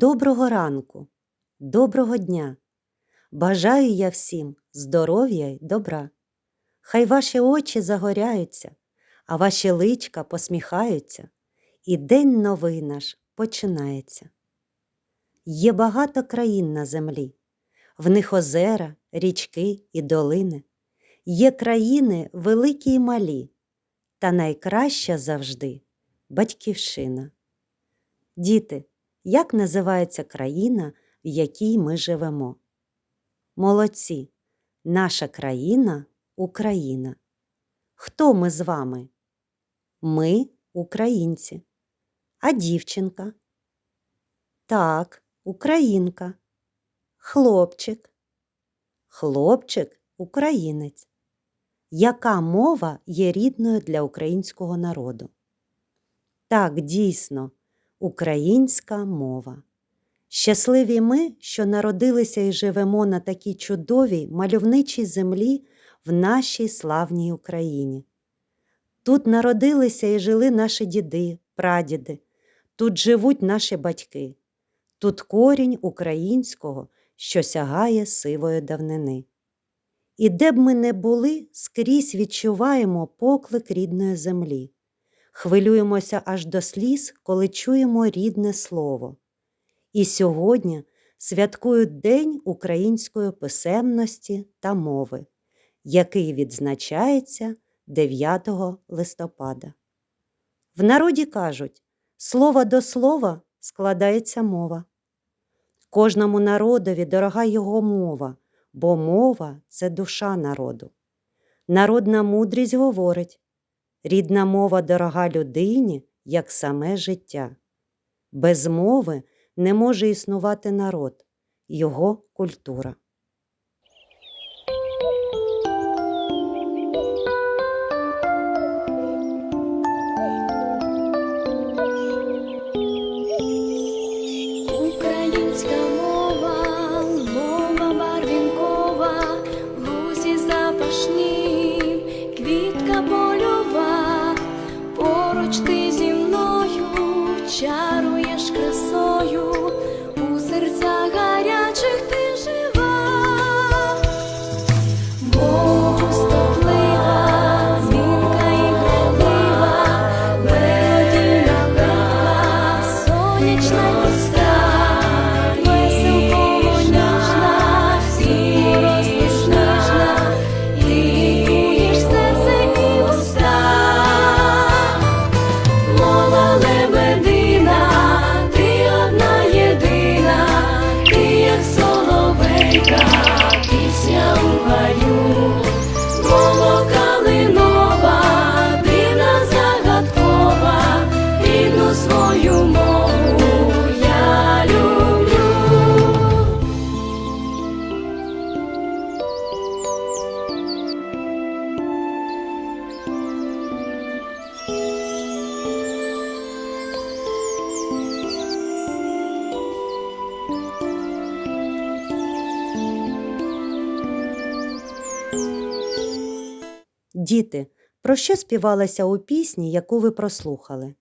Доброго ранку, доброго дня! Бажаю я всім здоров'я й добра. Хай ваші очі загоряються, а ваші личка посміхаються, і день новий наш починається. Є багато країн на землі, в них озера, річки і долини. Є країни великі й малі, та найкраща завжди батьківщина. Діти, як називається країна, в якій ми живемо? Молодці, наша країна Україна. Хто ми з вами? Ми українці. А дівчинка? Так, українка. Хлопчик. Хлопчик українець. Яка мова є рідною для українського народу? Так, дійсно, українська мова. Щасливі ми, що народилися і живемо на такій чудовій мальовничій землі в нашій славній Україні. Тут народилися і жили наші діди, прадіди, тут живуть наші батьки, тут корінь українського, що сягає сивої давнини. І де б ми не були, скрізь відчуваємо поклик рідної землі, хвилюємося аж до сліз, коли чуємо рідне слово. І сьогодні святкують День української писемності та мови, який відзначається 9 листопада. В народі кажуть, слово до слова складається мова. Кожному народові дорога його мова, бо мова це душа народу. Народна мудрість говорить рідна мова дорога людині, як саме життя. Без мови не може існувати народ, його культура. Діти, про що співалося у пісні, яку ви прослухали?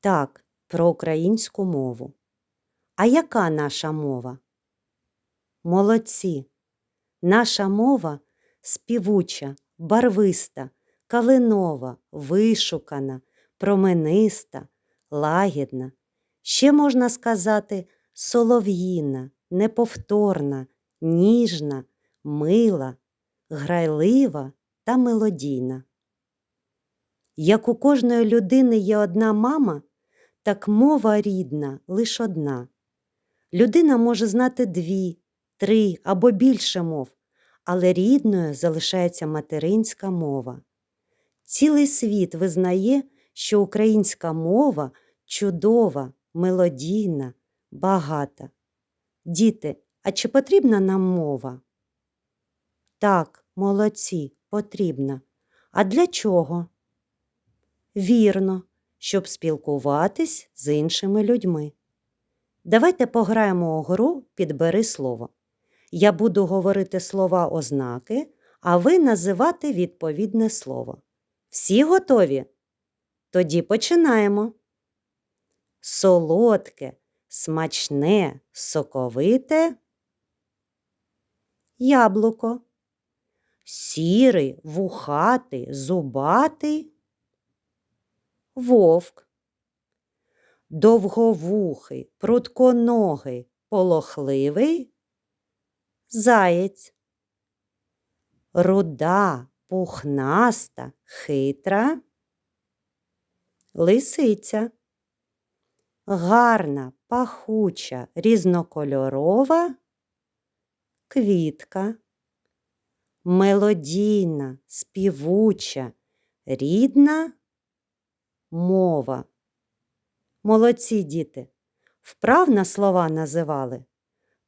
Так, про українську мову. А яка наша мова? Молодці. Наша мова співуча, барвиста, калинова, вишукана, промениста, лагідна. Ще можна сказати солов'їна, неповторна, ніжна, мила, грайлива та мелодійна. Як у кожної людини є одна мама, так мова рідна лиш одна. Людина може знати дві, три або більше мов, але рідною залишається материнська мова. Цілий світ визнає, що українська мова чудова, мелодійна, багата. Діти, а чи потрібна нам мова? Так, молодці, потрібна. А для чого? Вірно, щоб спілкуватись з іншими людьми. Давайте пограємо у гру Підбери слово. Я буду говорити слова ознаки, а ви називати відповідне слово. Всі готові? Тоді починаємо. Солодке, смачне, соковите. Яблуко. Сірий, вухатий, зубатий. Вовк. Довговухий, прутконогий, полохливий. Заєць. Руда, пухнаста, хитра. Лисиця. Гарна, пахуча, різнокольорова. Квітка. Мелодійна, співуча, рідна мова. Молодці діти. Вправно слова називали.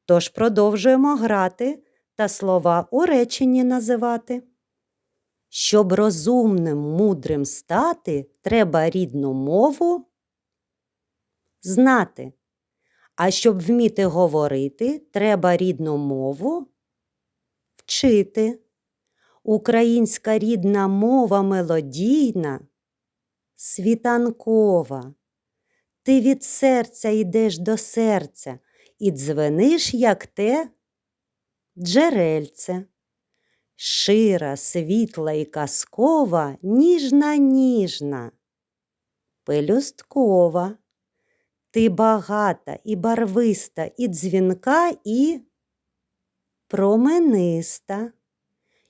Тож продовжуємо грати та слова у реченні називати. Щоб розумним, мудрим стати, треба рідну мову знати. А щоб вміти говорити, треба рідну мову вчити. Українська рідна мова мелодійна, світанкова. Ти від серця йдеш до серця і дзвениш, як те джерельце. Шира, світла і казкова, ніжна, ніжна, пелюсткова. Ти багата і барвиста, і дзвінка, і промениста,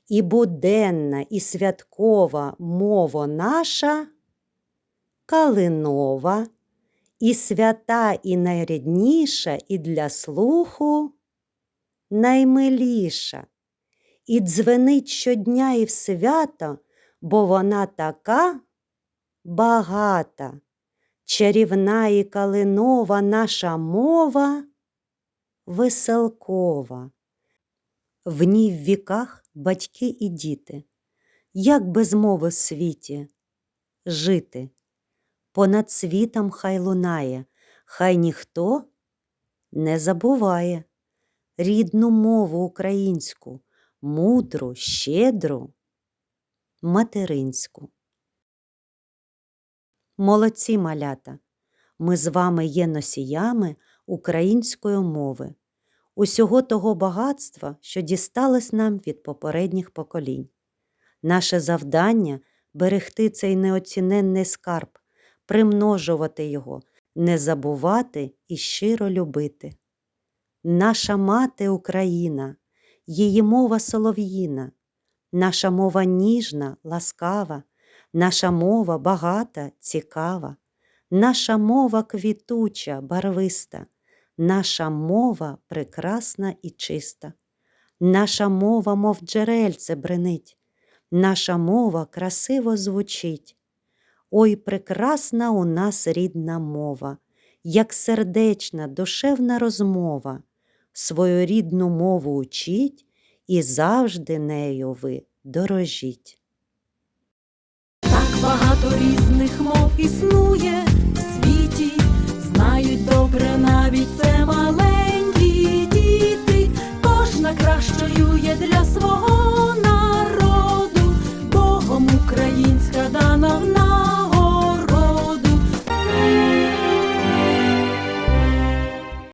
і буденна, і святкова мова наша, калинова, і свята, і найрідніша, і для слуху наймиліша, і дзвенить щодня і в свято, бо вона така багата. Чарівна і калинова наша мова веселкова. В ній в віках батьки і діти, як без мови в світі жити. Понад світом хай лунає, хай ніхто не забуває рідну мову українську, мудру, щедру, материнську. Молодці малята! Ми з вами є носіями української мови, усього того багатства, що дісталось нам від попередніх поколінь. Наше завдання берегти цей неоціненний скарб, примножувати його, не забувати і щиро любити. Наша мати Україна, її мова солов'їна, наша мова ніжна, ласкава. Наша мова багата, цікава, наша мова квітуча, барвиста, наша мова прекрасна і чиста, наша мова, мов джерельце бренить, наша мова красиво звучить. Ой, прекрасна у нас рідна мова, як сердечна, душевна розмова. Свою рідну мову учіть і завжди нею ви дорожіть. Так багато різних мов існує в світі, знають добре навіть воює для свого.